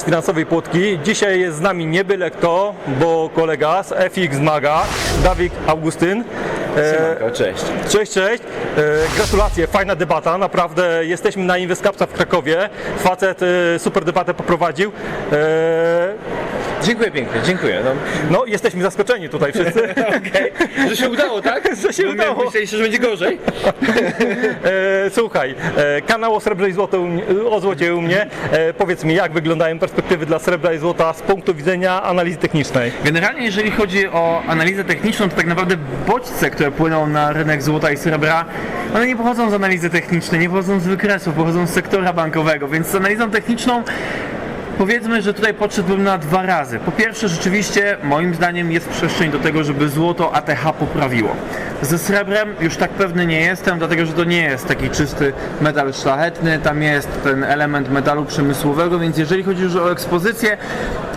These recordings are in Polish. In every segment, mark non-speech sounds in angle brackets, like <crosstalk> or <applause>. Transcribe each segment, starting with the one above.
z finansowej Płotki. Dzisiaj jest z nami nie byle kto, bo kolega z FX Maga, Dawid Augustyn. E, Siemanko, cześć. Cześć, cześć. E, gratulacje, fajna debata, naprawdę. Jesteśmy na Inwestkapsa w Krakowie. Facet e, super debatę poprowadził. Dziękuję pięknie, dziękuję. No, no, jesteśmy zaskoczeni tutaj wszyscy. <laughs> okej. Że się udało, tak? <laughs> Że się Bo my udało. Myśleliście, że będzie gorzej? <laughs> E, słuchaj, e, kanał o srebrze i złoto u mnie, o złocie u mnie. E, powiedz mi, jak wyglądają perspektywy dla srebra i złota z punktu widzenia analizy technicznej? Generalnie jeżeli chodzi o analizę techniczną, to tak naprawdę bodźce, które płyną na rynek złota i srebra, one nie pochodzą z analizy technicznej, nie pochodzą z wykresu, pochodzą z sektora bankowego, więc z analizą techniczną Powiedzmy, że tutaj podszedłbym na dwa razy. Po pierwsze, rzeczywiście, moim zdaniem jest przestrzeń do tego, żeby złoto ATH poprawiło. Ze srebrem już tak pewny nie jestem, dlatego że to nie jest taki czysty metal szlachetny, tam jest ten element metalu przemysłowego, więc jeżeli chodzi już o ekspozycję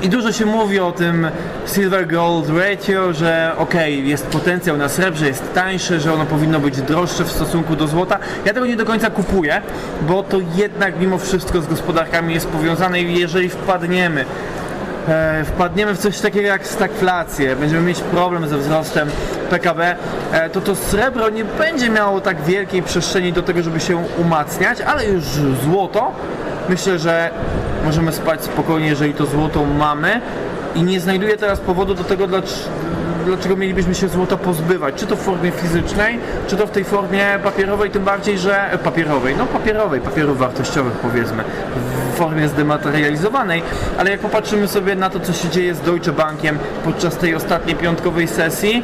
i dużo się mówi o tym silver gold ratio, że okej, jest potencjał na srebrze, jest tańsze, że ono powinno być droższe w stosunku do złota. Ja tego nie do końca kupuję, bo to jednak mimo wszystko z gospodarkami jest powiązane i jeżeli wpadniemy wpadniemy w coś takiego jak stagflację, będziemy mieć problem ze wzrostem PKB, e, to to srebro nie będzie miało tak wielkiej przestrzeni do tego, żeby się umacniać, ale już złoto, myślę, że możemy spać spokojnie, jeżeli to złoto mamy. I nie znajduję teraz powodu do tego, dlaczego mielibyśmy się złota pozbywać, czy to w formie fizycznej, czy to w tej formie papierowej, tym bardziej, że e, papierowej, no papierowej, papierów wartościowych powiedzmy, formie zdematerializowanej, ale jak popatrzymy sobie na to, co się dzieje z Deutsche Bankiem podczas tej ostatniej piątkowej sesji,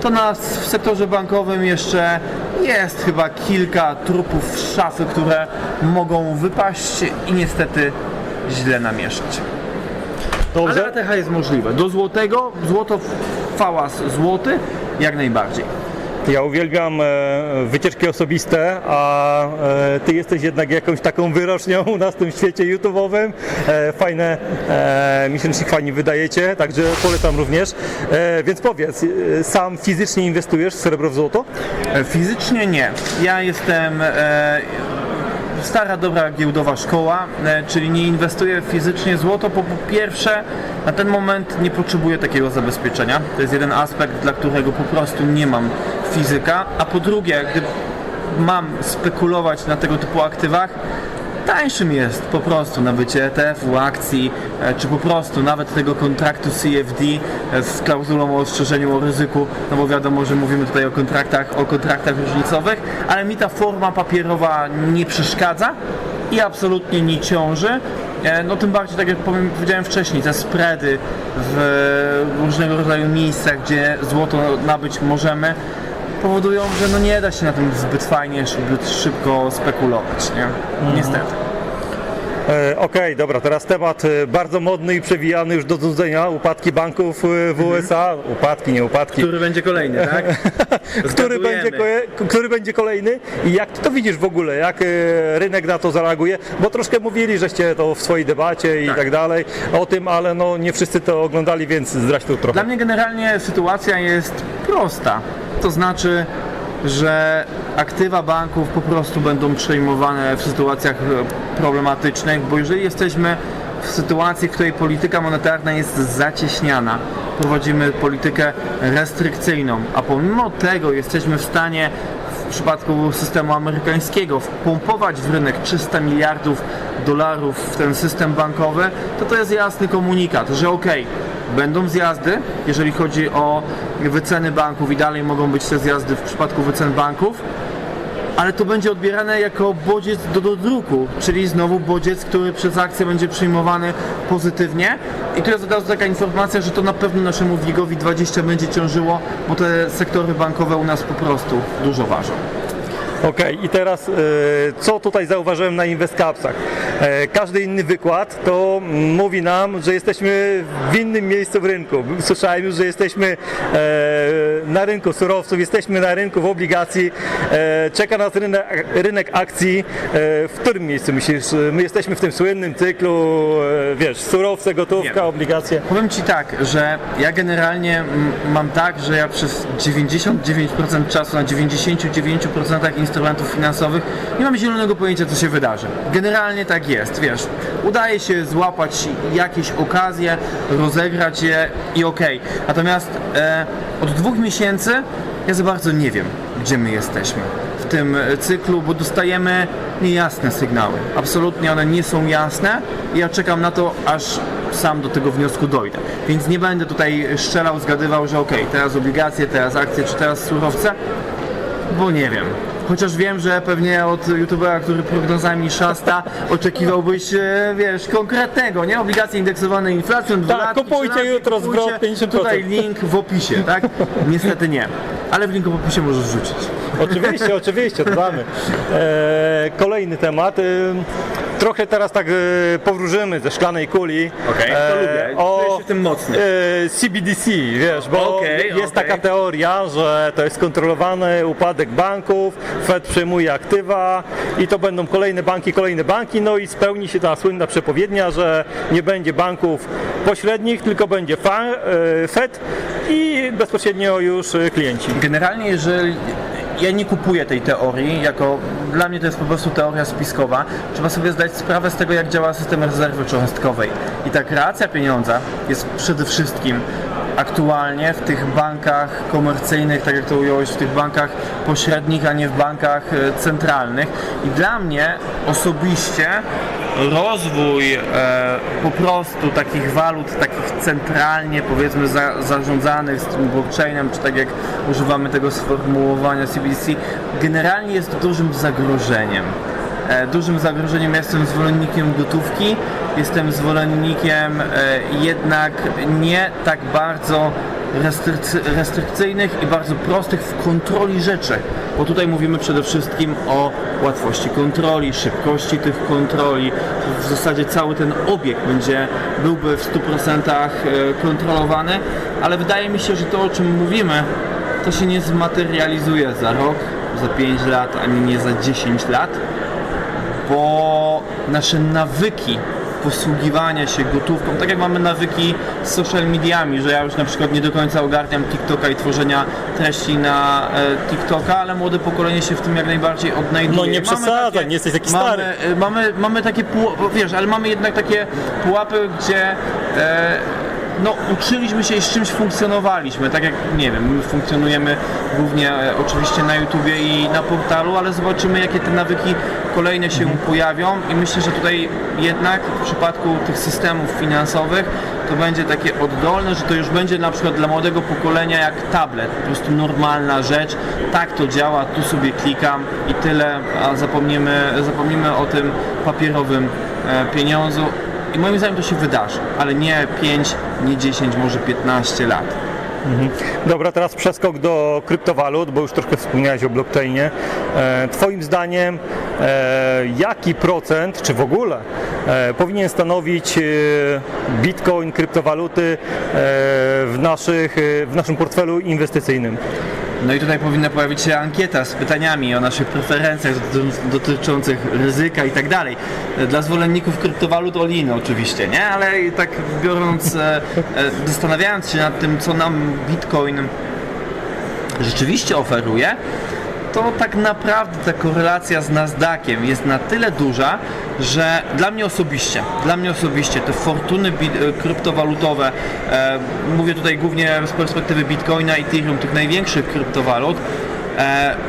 to nas w sektorze bankowym jeszcze jest chyba kilka trupów z szafy, które mogą wypaść i niestety źle namieszać. Ale Dobrze? ATH jest możliwe. Do złotego, złoto fałas złoty, jak najbardziej. Ja uwielbiam e, wycieczki osobiste, a e, ty jesteś jednak jakąś taką wyrocznią u nas w tym świecie YouTube'owym. E, fajne miesięcznik fajnie wydajecie, także polecam również. Więc powiedz, sam fizycznie inwestujesz w srebro w złoto? Fizycznie nie. Ja jestem stara, dobra giełdowa szkoła, czyli nie inwestuję fizycznie złoto, bo po pierwsze na ten moment nie potrzebuję takiego zabezpieczenia. To jest jeden aspekt, dla którego po prostu nie mam fizyka, a po drugie, gdy mam spekulować na tego typu aktywach, tańszym jest po prostu nabycie ETF-u, akcji, e, czy po prostu nawet tego kontraktu CFD e, z klauzulą o ostrzeżeniu o ryzyku, no bo wiadomo, że mówimy tutaj o kontraktach, o kontraktach różnicowych, ale mi ta forma papierowa nie przeszkadza i absolutnie nie ciąży. E, No tym bardziej, tak jak powiedziałem wcześniej, te spready w różnego rodzaju miejscach, gdzie złoto nabyć możemy, powodują, że no nie da się na tym zbyt fajnie, zbyt szybko spekulować, nie? Niestety. E, Okej, dobra, teraz temat e, bardzo modny i przewijany już do znudzenia, upadki banków e, w USA. Upadki, nie upadki. Który będzie kolejny, tak? <laughs> który będzie, który będzie kolejny i jak ty to widzisz w ogóle, jak rynek na to zareaguje, bo troszkę mówili, żeście to w swojej debacie i tak, dalej o tym, ale no nie wszyscy to oglądali, więc zdrać tu trochę. Dla mnie generalnie sytuacja jest prosta. To znaczy, że aktywa banków po prostu będą przejmowane w sytuacjach e, problematycznych, bo jeżeli jesteśmy w sytuacji, w której polityka monetarna jest zacieśniana, prowadzimy politykę restrykcyjną, a pomimo tego jesteśmy w stanie w przypadku systemu amerykańskiego wpompować w rynek 300 miliardów dolarów w ten system bankowy, to to jest jasny komunikat, że okej, będą zjazdy, jeżeli chodzi o wyceny banków i dalej mogą być te zjazdy w przypadku wycen banków, ale to będzie odbierane jako bodziec do dodruku, czyli znowu bodziec, który przez akcję będzie przyjmowany pozytywnie. I tu jest od razu taka informacja, że to na pewno naszemu WIG-owi 20 będzie ciążyło, bo te sektory bankowe u nas po prostu dużo ważą. Okej, i teraz e, co tutaj zauważyłem na Investcapsach? E, każdy inny wykład to mówi nam, że jesteśmy w innym miejscu w rynku. Słyszałem już, że jesteśmy e, na rynku surowców, jesteśmy na rynku w obligacji, e, czeka nas rynek, rynek akcji. E, w którym miejscu myślisz? My jesteśmy w tym słynnym cyklu, e, wiesz, surowce, gotówka, obligacje. Powiem Ci tak, że ja generalnie mam tak, że ja przez 99% czasu na 99% instrumentów finansowych nie mam zielonego pojęcia, co się wydarzy. Generalnie tak jest, wiesz. Udaje się złapać jakieś okazje, rozegrać je i okej. Natomiast e, od dwóch miesięcy ja za bardzo nie wiem, gdzie my jesteśmy w tym e, cyklu, bo dostajemy niejasne sygnały. Absolutnie one nie są jasne i ja czekam na to, aż sam do tego wniosku dojdę. Więc nie będę tutaj strzelał, zgadywał, że okej, teraz obligacje, teraz akcje, czy teraz surowce, bo nie wiem. Chociaż wiem, że pewnie od youtubera, który prognozami szasta, oczekiwałbyś, e, wiesz, konkretnego, nie? Obligacje indeksowane inflacją, Tak, latki, kupujcie trzy latki, jutro kupujcie. zwrot 50%. Tutaj link w opisie, tak? <laughs> Niestety nie. Ale w linku w opisie możesz rzucić. Oczywiście, oczywiście, dodamy. E, kolejny temat. E, trochę teraz tak e, powróżymy ze szklanej kuli. Okej, to lubię. Czuję się w tym mocny. E, CBDC, wiesz, bo Okej, jest okej. taka teoria, że to jest kontrolowany upadek banków, Fed przejmuje aktywa i to będą kolejne banki, kolejne banki, no i spełni się ta słynna przepowiednia, że nie będzie banków pośrednich, tylko będzie fa, e, Fed i bezpośrednio już e, klienci. Generalnie, jeżeli ja nie kupuję tej teorii, jako dla mnie to jest po prostu teoria spiskowa, trzeba sobie zdać sprawę z tego, jak działa system rezerwy cząstkowej. I ta kreacja pieniądza jest przede wszystkim aktualnie w tych bankach komercyjnych, tak jak to ująłeś, w tych bankach pośrednich, a nie w bankach e, centralnych. I dla mnie osobiście rozwój e, po prostu takich walut, takich centralnie powiedzmy za, zarządzanych z tym blockchainem, czy tak jak używamy tego sformułowania CBDC, generalnie jest dużym zagrożeniem. E, dużym zagrożeniem ja jestem zwolennikiem gotówki, jestem zwolennikiem e, jednak nie tak bardzo restrykcyjnych i bardzo prostych w kontroli rzeczy, bo tutaj mówimy przede wszystkim o łatwości kontroli, szybkości tych kontroli. W zasadzie cały ten obieg będzie byłby w 100% e, kontrolowany, ale wydaje mi się, że to o czym mówimy, to się nie zmaterializuje za rok, za 5 lat, ani nie za 10 lat, bo nasze nawyki posługiwania się gotówką, tak jak mamy nawyki z social mediami, że ja już na przykład nie do końca ogarniam TikToka i tworzenia treści na e, TikToka, ale młode pokolenie się w tym jak najbardziej odnajduje. No nie Mamy przesadzaj, nie jesteś taki mamy, stary. e, Mamy, mamy takie, wiesz, ale mamy jednak takie pułapy, gdzie e, no, uczyliśmy się i z czymś funkcjonowaliśmy, tak jak, nie wiem, my funkcjonujemy głównie e, oczywiście na YouTubie i na portalu, ale zobaczymy jakie te nawyki kolejne się pojawią. I myślę, że tutaj jednak w przypadku tych systemów finansowych to będzie takie oddolne, że to już będzie na przykład dla młodego pokolenia jak tablet, po prostu normalna rzecz, tak to działa, tu sobie klikam i tyle, a zapomnimy, zapomnimy o tym papierowym e, pieniądzu i moim zdaniem to się wydarzy, ale nie 5, nie 10, może 15 lat. Dobra, teraz przeskok do kryptowalut, bo już troszkę wspomniałeś o blockchainie. E, Twoim zdaniem, e, jaki procent, czy w ogóle, e, powinien stanowić e, bitcoin, kryptowaluty e, w, naszych, e, w naszym portfelu inwestycyjnym? No i tutaj powinna pojawić się ankieta z pytaniami o naszych preferencjach doty- dotyczących ryzyka i tak dalej. Dla zwolenników kryptowalut all-in oczywiście, nie? Ale tak biorąc, e, e, zastanawiając się nad tym, co nam Bitcoin rzeczywiście oferuje, to tak naprawdę ta korelacja z Nasdaqiem jest na tyle duża, że dla mnie osobiście, dla mnie osobiście te fortuny e, kryptowalutowe, e, mówię tutaj głównie z perspektywy Bitcoina Ethereum, tych największych kryptowalut,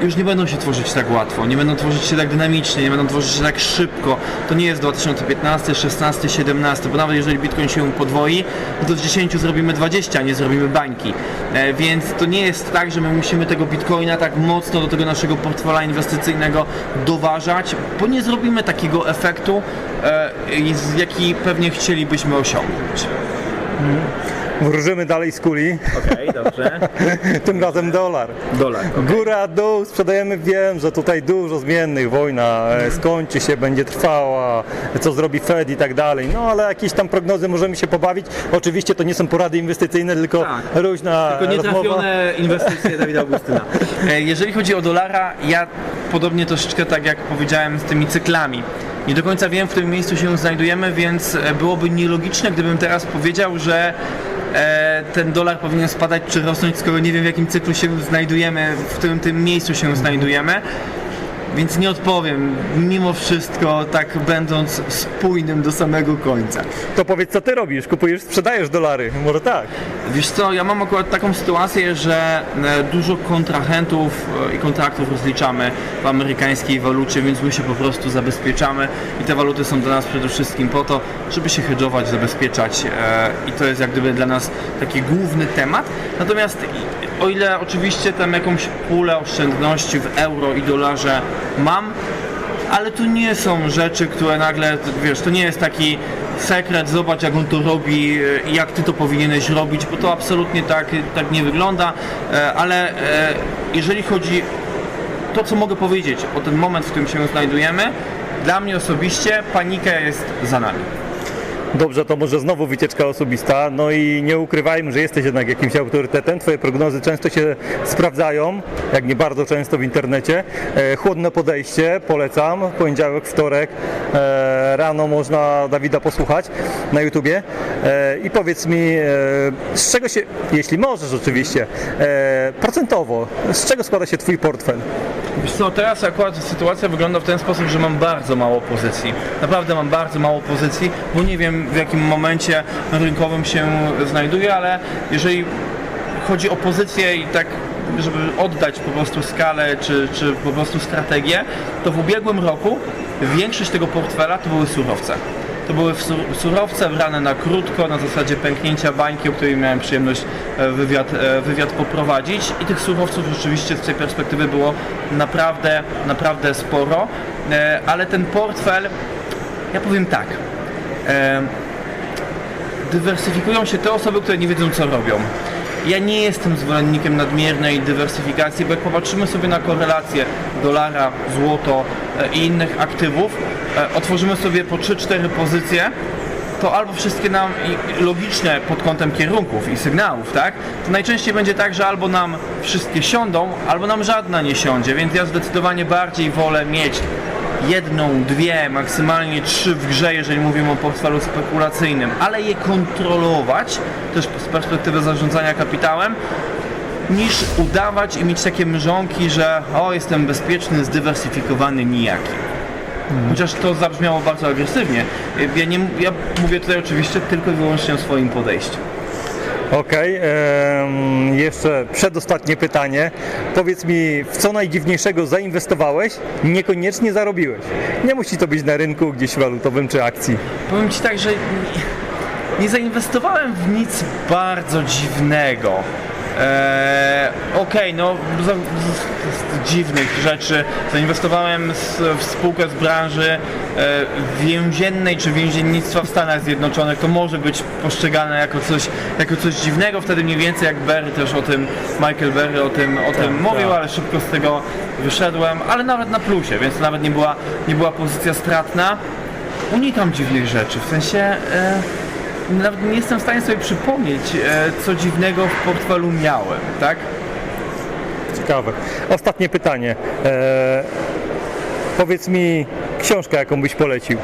już nie będą się tworzyć tak łatwo, nie będą tworzyć się tak dynamicznie, nie będą tworzyć się tak szybko. To nie jest 2015, 16, 17, bo nawet jeżeli Bitcoin się podwoi, no to z 10 zrobimy 20, a nie zrobimy bańki. E, więc to nie jest tak, że my musimy tego Bitcoina tak mocno do tego naszego portfela inwestycyjnego doważać, bo nie zrobimy takiego efektu, e, jaki pewnie chcielibyśmy osiągnąć. Wróżymy dalej z kuli, Okej, dobrze. <laughs> tym razem dolar. Dolar. Góra, dół, sprzedajemy, wiem, że tutaj dużo zmiennych, wojna e, skończy się, będzie trwała, co zrobi Fed i tak dalej, no ale jakieś tam prognozy możemy się pobawić. Oczywiście to nie są porady inwestycyjne, tylko Tak. luźna Tylko nietrafione inwestycje Dawida Augustyna. <laughs> E, Jeżeli chodzi o dolara, ja podobnie troszeczkę tak jak powiedziałem z tymi cyklami. Nie do końca wiem, w którym miejscu się znajdujemy, więc e, byłoby nielogiczne, gdybym teraz powiedział, że ten dolar powinien spadać czy rosnąć, skoro nie wiem w jakim cyklu się znajdujemy, w którym tym miejscu się znajdujemy. Więc nie odpowiem, mimo wszystko, tak będąc spójnym do samego końca. To powiedz, co ty robisz? Kupujesz, sprzedajesz dolary? Może tak. Wiesz co, ja mam akurat taką sytuację, że e, dużo kontrahentów e, i kontraktów rozliczamy w amerykańskiej walucie, więc my się po prostu zabezpieczamy i te waluty są dla nas przede wszystkim po to, żeby się hedżować, zabezpieczać e, i to jest jak gdyby dla nas taki główny temat. Natomiast o ile oczywiście tam jakąś pulę oszczędności w euro i dolarze mam, ale tu nie są rzeczy, które nagle, wiesz, to nie jest taki sekret, zobacz jak on to robi e, jak ty to powinieneś robić, bo to absolutnie tak, tak nie wygląda, E, ale e, jeżeli chodzi to, co mogę powiedzieć o ten moment, w którym się znajdujemy, dla mnie osobiście panika jest za nami. Dobrze, to może znowu wycieczka osobista. No i nie ukrywajmy, że jesteś jednak jakimś autorytetem. Twoje prognozy często się sprawdzają, jak nie bardzo często w internecie. E, chłodne podejście, polecam. Poniedziałek, wtorek, e, rano można Dawida posłuchać na YouTubie. E, I powiedz mi, z czego się, jeśli możesz oczywiście, procentowo, z czego składa się Twój portfel? Wiesz co, teraz akurat sytuacja wygląda w ten sposób, że mam bardzo mało pozycji. Naprawdę mam bardzo mało pozycji, bo nie wiem w jakim momencie rynkowym się znajduję, ale jeżeli chodzi o pozycję i tak żeby oddać po prostu skalę czy, czy po prostu strategię, to w ubiegłym roku większość tego portfela to były surowce. To były sur- surowce brane na krótko, na zasadzie pęknięcia bańki, o której miałem przyjemność e, wywiad, e, wywiad poprowadzić i tych surowców rzeczywiście z tej perspektywy było naprawdę, naprawdę sporo, E, ale ten portfel, ja powiem tak, dywersyfikują się te osoby, które nie wiedzą co robią. Ja nie jestem zwolennikiem nadmiernej dywersyfikacji, bo jak popatrzymy sobie na korelację dolara, złoto e, i innych aktywów, e, otworzymy sobie po 3-4 pozycje, to albo wszystkie nam logiczne pod kątem kierunków i sygnałów, tak? To najczęściej będzie tak, że albo nam wszystkie siądą, albo nam żadna nie siądzie, więc ja zdecydowanie bardziej wolę mieć jedną, dwie, maksymalnie trzy w grze, jeżeli mówimy o portfelu spekulacyjnym, ale je kontrolować, też z perspektywy zarządzania kapitałem, niż udawać i mieć takie mrzonki, że o, jestem bezpieczny, zdywersyfikowany, nijaki. Chociaż to zabrzmiało bardzo agresywnie. Ja, nie, ja mówię tutaj oczywiście tylko i wyłącznie o swoim podejściu. Okej, em, jeszcze przedostatnie pytanie. Powiedz mi, w co najdziwniejszego zainwestowałeś, niekoniecznie zarobiłeś? Nie musi to być na rynku gdzieś walutowym czy akcji. Powiem Ci tak, że nie zainwestowałem w nic bardzo dziwnego. Eee, Okej, no z, z, z dziwnych rzeczy. Zainwestowałem z, w spółkę z branży e, więziennej czy więziennictwa w Stanach Zjednoczonych. To może być postrzegane jako coś, jako coś dziwnego. Wtedy mniej więcej jak Berry też o tym, Michael Berry o tym, o tym mówił, ale szybko z tego wyszedłem, ale nawet na plusie, więc nawet nie była, nie była pozycja stratna unikam dziwnych rzeczy, w sensie e, nawet nie jestem w stanie sobie przypomnieć, e, co dziwnego w portfelu miałem, tak? Ciekawe. Ostatnie pytanie. E, powiedz mi książkę, jaką byś polecił.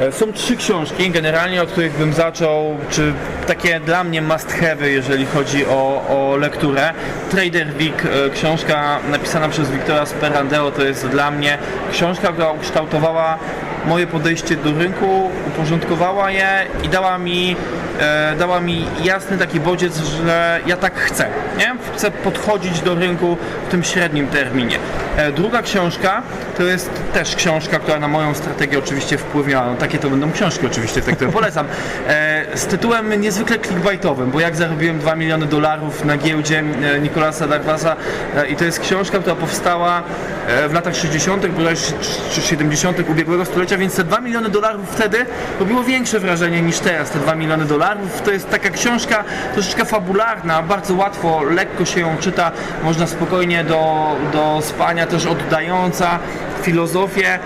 E, Są trzy książki generalnie, od których bym zaczął, czy takie dla mnie must have, jeżeli chodzi o, o lekturę. Trader Week, e, książka napisana przez Wiktora Sperandeo, to jest dla mnie książka, która ukształtowała moje podejście do rynku, uporządkowała je i dała mi, e, dała mi jasny taki bodziec, że ja tak chcę, nie? Chcę podchodzić do rynku w tym średnim terminie. E, druga książka to jest też książka, która na moją strategię oczywiście wpłynęła. No, takie to będą książki oczywiście, te, które polecam. E, z tytułem niezwykle clickbaitowym, bo jak zarobiłem 2 miliony dolarów na giełdzie e, Nikolasa Darwasa e, i to jest książka, która powstała e, w latach 60. bodajże czy 70. ubiegłego stulecia, więc te 2 miliony dolarów wtedy robiło większe wrażenie niż teraz. Te 2 miliony dolarów to jest taka książka troszeczkę fabularna, bardzo łatwo, lekko się ją czyta, można spokojnie do, do spania też oddająca filozofię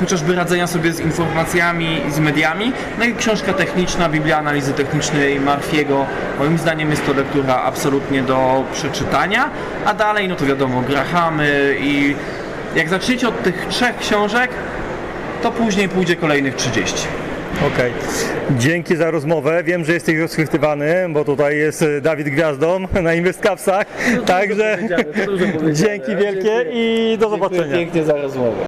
chociażby radzenia sobie z informacjami i z mediami. No i książka techniczna, Biblia Analizy Technicznej Marfiego. Moim zdaniem jest to lektura absolutnie do przeczytania, a dalej, no to wiadomo, Grahamy i jak zaczniecie od tych trzech książek, to później pójdzie kolejnych 30. Okej. Dzięki za rozmowę. Wiem, że jesteś rozchwytywany, bo tutaj jest e, Dawid Gwiazdą <laughs> na. Także powiedziane, to dużo powiedziane. <laughs> dzięki wielkie Dziękuję. i do zobaczenia. Pięknie za rozmowę.